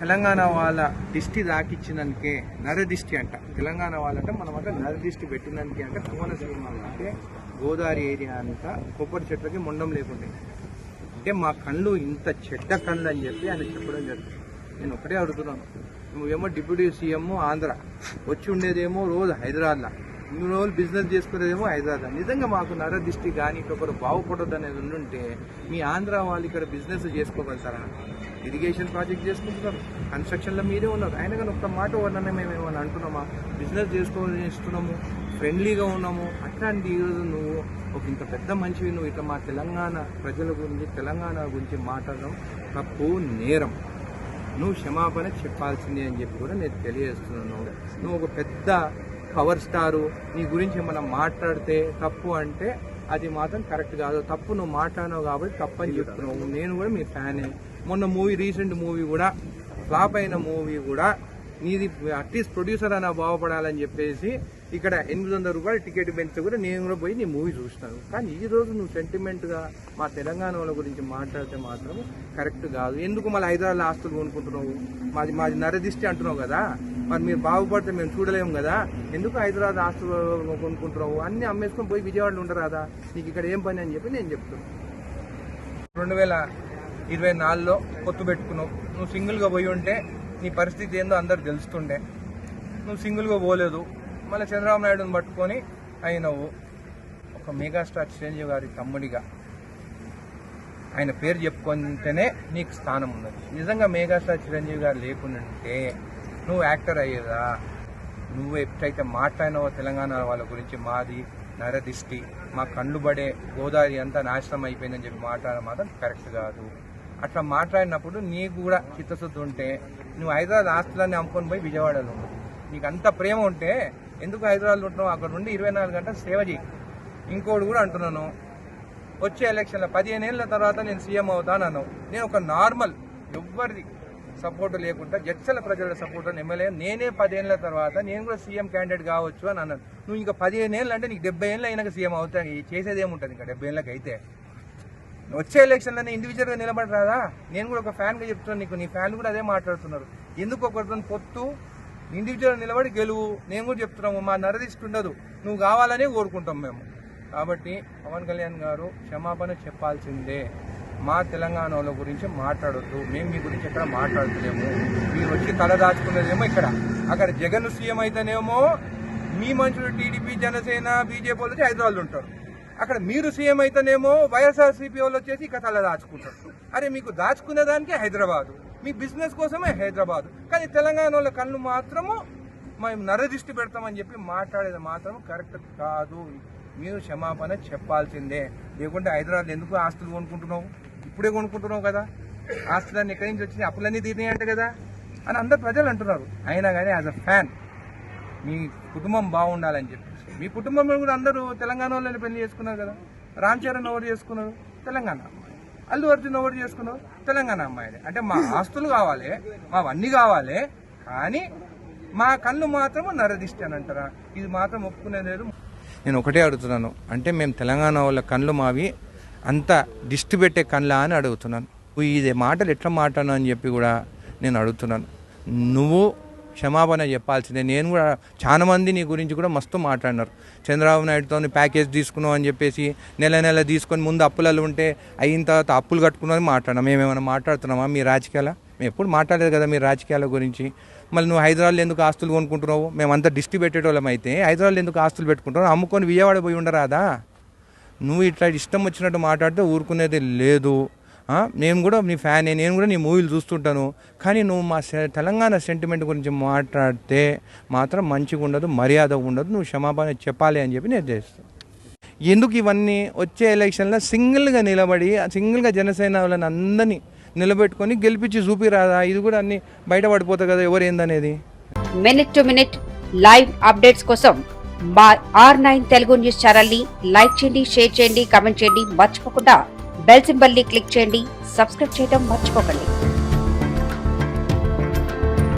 తెలంగాణ వాళ్ళ దిష్టి దాకిచ్చినందుకే నరదిష్టి అంట. తెలంగాణ వాళ్ళంటే మనం అంటే నరదిష్టి పెట్టినందుకే అంటే కోనసీమ అంటే గోదావరి ఏరియా అంతా కొబ్బరి చెట్లకి మొండం లేకుండే. అంటే మా కళ్ళు ఇంత చెడ్డ కళ్ళు అని చెప్పి ఆయన చెప్పడం జరిగింది. నేను ఒకటే అడుగుతున్నాను. నువ్వేమో డిప్యూటీ సీఎం ఆంధ్ర. వచ్చి ఉండేదేమో రోజు హైదరాబాద్లో. ఇన్ని రోజులు బిజినెస్ చేసుకునేదేమో హైదరాబాద్. నిజంగా మాకు నరదిష్టి కానీ ఒకరు బాగుపడదు అనేది ఉండుంటే మీ ఆంధ్ర వాళ్ళు ఇక్కడ బిజినెస్ చేసుకోగలుగుతారా? ఇరిగేషన్ ప్రాజెక్ట్ చేసుకుంటున్నారు. కన్స్ట్రక్షన్లో మీరే ఉన్నారు. ఆయన కానీ ఒక్క మాట వర్ణన మేము ఏమైనా అంటున్నామా? బిజినెస్ చేసుకోవాలని ఇస్తున్నాము ఫ్రెండ్లీగా ఉన్నాము. అట్లాంటి ఈరోజు నువ్వు ఒక ఇంత పెద్ద మనిషివి. నువ్వు ఇట్లా మా తెలంగాణ ప్రజల గురించి తెలంగాణ గురించి మాట్లాడడం తప్పు నేరం. నువ్వు క్షమాపణ చెప్పాల్సిందే అని చెప్పి కూడా నేను తెలియజేస్తున్నాను. నువ్వు ఒక పెద్ద పవర్ స్టారు. నీ గురించి మనం మాట్లాడితే తప్పు అంటే అది మాత్రం కరెక్ట్ కాదు. తప్పు నువ్వు మాట్లాడినావు కాబట్టి తప్పు అని చెప్తున్నావు. నేను కూడా మీ ఫ్యానే. మొన్న మూవీ రీసెంట్ మూవీ కూడా ఫ్లాప్ అయిన మూవీ కూడా నీది అట్లీస్ట్ ప్రొడ్యూసర్ అన్న బాగుపడాలని చెప్పేసి ఇక్కడ ఎనిమిది వందల రూపాయలు టికెట్ పెంచితే కూడా నేను కూడా పోయి నీ మూవీ చూస్తాను. కానీ ఈ రోజు నువ్వు సెంటిమెంట్గా మా తెలంగాణ వాళ్ళ గురించి మాట్లాడితే మాత్రం కరెక్ట్ కాదు. ఎందుకు మళ్ళీ హైదరాబాద్ ఆస్తులు కొనుక్కుంటున్నావు? మాది మాది నరదిష్టి అంటున్నావు కదా? మరి మీరు బాగుపడితే మేము చూడలేము కదా? ఎందుకు హైదరాబాద్ ఆస్తులు కొనుక్కుంటున్నావు? అన్ని అమ్మేసుకొని పోయి విజయవాడలో ఉండరాదా? నీకు ఇక్కడ ఏం పని అని చెప్పి నేను చెప్తున్నాను రెండు వేల ఇరవై నాలుగులో పొత్తు పెట్టుకున్నావు. నువ్వు సింగిల్గా పోయి ఉంటే నీ పరిస్థితి ఏందో అందరు తెలుస్తుండే. నువ్వు సింగిల్గా పోలేదు. మళ్ళీ చంద్రబాబు నాయుడుని పట్టుకొని అయినవు. ఒక మెగాస్టార్ చిరంజీవి గారి తమ్ముడిగా. ఆయన పేరు చెప్పుకుంటేనే నీకు స్థానం ఉన్నది. నిజంగా మెగాస్టార్ చిరంజీవి గారు లేకుండాంటే నువ్వు యాక్టర్ అయ్యేదా? నువ్వు ఎప్పుడైతే మాట్లాడినావో తెలంగాణ వాళ్ళ గురించి మాది నరదిష్టి మా కళ్ళు పడే గోదావరి అంతా నాశనం అయిపోయిందని చెప్పి మాట్లాడడం మాత్రం కరెక్ట్ కాదు. అట్లా మాట్లాడినప్పుడు నీకు కూడా చిత్తశుద్ధి ఉంటే నువ్వు హైదరాబాద్ ఆస్తులన్నీ అమ్ముకొని పోయి విజయవాడలో నీకు అంత ప్రేమ ఉంటే ఎందుకు హైదరాబాద్లో ఉంటున్నావు? అక్కడ నుండి ఇరవై నాలుగు గంటల సేవ చేయి. ఇంకోటి కూడా అంటున్నాను వచ్చే ఎలక్షన్లో పదిహేను ఏళ్ళ తర్వాత నేను సీఎం అవుతాను అన్నావు. నేను ఒక నార్మల్ ఎవ్వరిది సపోర్ట్ లేకుండా జడ్చల ప్రజల సపోర్ట్ ఎమ్మెల్యే నేనే పదిహేనుల తర్వాత నేను కూడా సీఎం క్యాండిడేట్ కావచ్చు అని అన్నాను. నువ్వు ఇంకా పదిహేను ఏళ్ళు అంటే నీకు డెబ్బై ఏళ్ళు అయినాక సీఎం అవుతాను చేసేది ఏముంటుంది ఇంకా డెబ్బై ఏళ్ళకి అయితే వచ్చే ఎలక్షన్లోనే ఇండివిజువల్గా నిలబడి రాదా నేను కూడా ఒక ఫ్యాన్గా చెప్తున్నాను నీకు. నీ ఫ్యాన్ కూడా అదే మాట్లాడుతున్నారు. ఎందుకు ఒకరితో పొత్తు? ఇండివిజువల్ నిలబడి గెలువు. నేను కూడా చెప్తున్నాము మా నరదిష్టి ఉండదు. నువ్వు కావాలనే కోరుకుంటాం మేము. కాబట్టి పవన్ కళ్యాణ్ గారు క్షమాపణ చెప్పాల్సిందే. మా తెలంగాణలో గురించి మాట్లాడొద్దు. మేము మీ గురించి ఎక్కడ మాట్లాడుతున్నాము మీరు వచ్చి తల దాచుకున్నదేమో ఇక్కడ. అక్కడ జగన్ సీఎం అయితేనేమో మీ మనుషులు టీడీపీ జనసేన బీజేపీ వాళ్ళు వచ్చి హైదరాబాద్ ఉంటారు. అక్కడ మీరు సీఎం అయితేనేమో వైఎస్ఆర్సీపీ వాళ్ళు వచ్చేసి ఇక తల దాచుకుంటారు. అరే మీకు దాచుకునే దానికే హైదరాబాదు. మీ బిజినెస్ కోసమే హైదరాబాద్. కానీ తెలంగాణ వాళ్ళ కళ్ళు మాత్రము మేము నరదిష్టి పెడతామని చెప్పి మాట్లాడేది మాత్రం కరెక్ట్ కాదు. మీరు క్షమాపణ చెప్పాల్సిందే. లేకుంటే హైదరాబాద్ ఎందుకు ఆస్తులు కొనుక్కుంటున్నావు? ఇప్పుడే కొనుక్కుంటున్నావు కదా. ఆస్తులన్నీ ఎక్కడి నుంచి వచ్చినాయి? అప్పులన్నీ తీరినాయంట కదా. అని అందరు ప్రజలు అంటున్నారు. అయినా కానీ యాజ్ అ ఫ్యాన్ మీ కుటుంబం బాగుండాలని చెప్పి. మీ కుటుంబంలో కూడా అందరూ తెలంగాణ వాళ్ళని పెళ్ళి చేసుకున్నారు కదా. రామ్ చరణ్ ఎవరు చేసుకున్నారు? తెలంగాణ అల్లు అర్జున్ ఓవర్ చేసుకున్నారు? తెలంగాణ అమ్మాయిని. అంటే మా ఆస్తులు కావాలి మావన్నీ కావాలి కానీ మా కళ్ళు మాత్రం నరదిష్టి అని అంటారా? ఇది మాత్రం ఒప్పుకునే లేదు. నేను ఒకటే అడుగుతున్నాను. అంటే మేము తెలంగాణ వాళ్ళ కళ్ళు మావి అంత దిష్టి పెట్టే కళ్ళ అని అడుగుతున్నాను. ఇది మాటలు ఎట్లా మాట్లాడను అని చెప్పి కూడా నేను అడుగుతున్నాను. నువ్వు క్షమాపణ చెప్పాల్సిందే. నేను కూడా చాలామంది నీ గురించి కూడా మస్తు మాట్లాడినారు. చంద్రబాబు నాయుడుతో ప్యాకేజ్ తీసుకున్నావు అని చెప్పేసి నెల నెల తీసుకొని ముందు అప్పులలో ఉంటే అయిన తర్వాత అప్పులు కట్టుకున్నామని మాట్లాడినాం. మేమేమైనా మాట్లాడుతున్నామా మీ రాజకీయాల? మేము ఎప్పుడు మాట్లాడలేదు కదా మీ రాజకీయాల గురించి. మళ్ళీ నువ్వు హైదరాబాద్లో ఎందుకు ఆస్తులు కొనుక్కుంటున్నావు? మేమంతా దిష్టి పెట్టేటోళ్ళం అయితే హైదరాబాద్లో ఎందుకు ఆస్తులు పెట్టుకుంటున్నావు? అమ్ముకొని విజయవాడ పోయి ఉండరాదా? నువ్వు ఇట్లా ఇష్టం వచ్చినట్టు మాట్లాడితే ఊరుకునేది లేదు. నేను కూడా నీ ఫ్యాన్ నేను కూడా నీ మూవీలు చూస్తుంటాను. కానీ నువ్వు మా సె- తెలంగాణ సెంటిమెంట్ గురించి మాట్లాడితే మాత్రం మంచిగా ఉండదు మర్యాద ఉండదు నువ్వు క్షమాపణ చెప్పాలి అని చెప్పి నేను చేస్తాను ఎందుకు ఇవన్నీ వచ్చే ఎలక్షన్లో సింగిల్గా నిలబడి సింగిల్గా జనసేన వాళ్ళని అందరినీ నిలబెట్టుకొని గెలిపించి చూపిరాదా ఇది కూడా అన్ని బయటపడిపోతుంది కదా ఎవరు ఏందనేది? Minute to minute live updates కోసం మా ఆర్ నైన్ తెలుగు న్యూస్ ఛానల్ని లైక్ చేయండి షేర్ చేయండి కామెంట్ చేయండి. మర్చిపోకుండా బెల్ సింబల్ని క్లిక్ చేయండి సబ్స్క్రైబ్ చేయడం మర్చిపోకండి.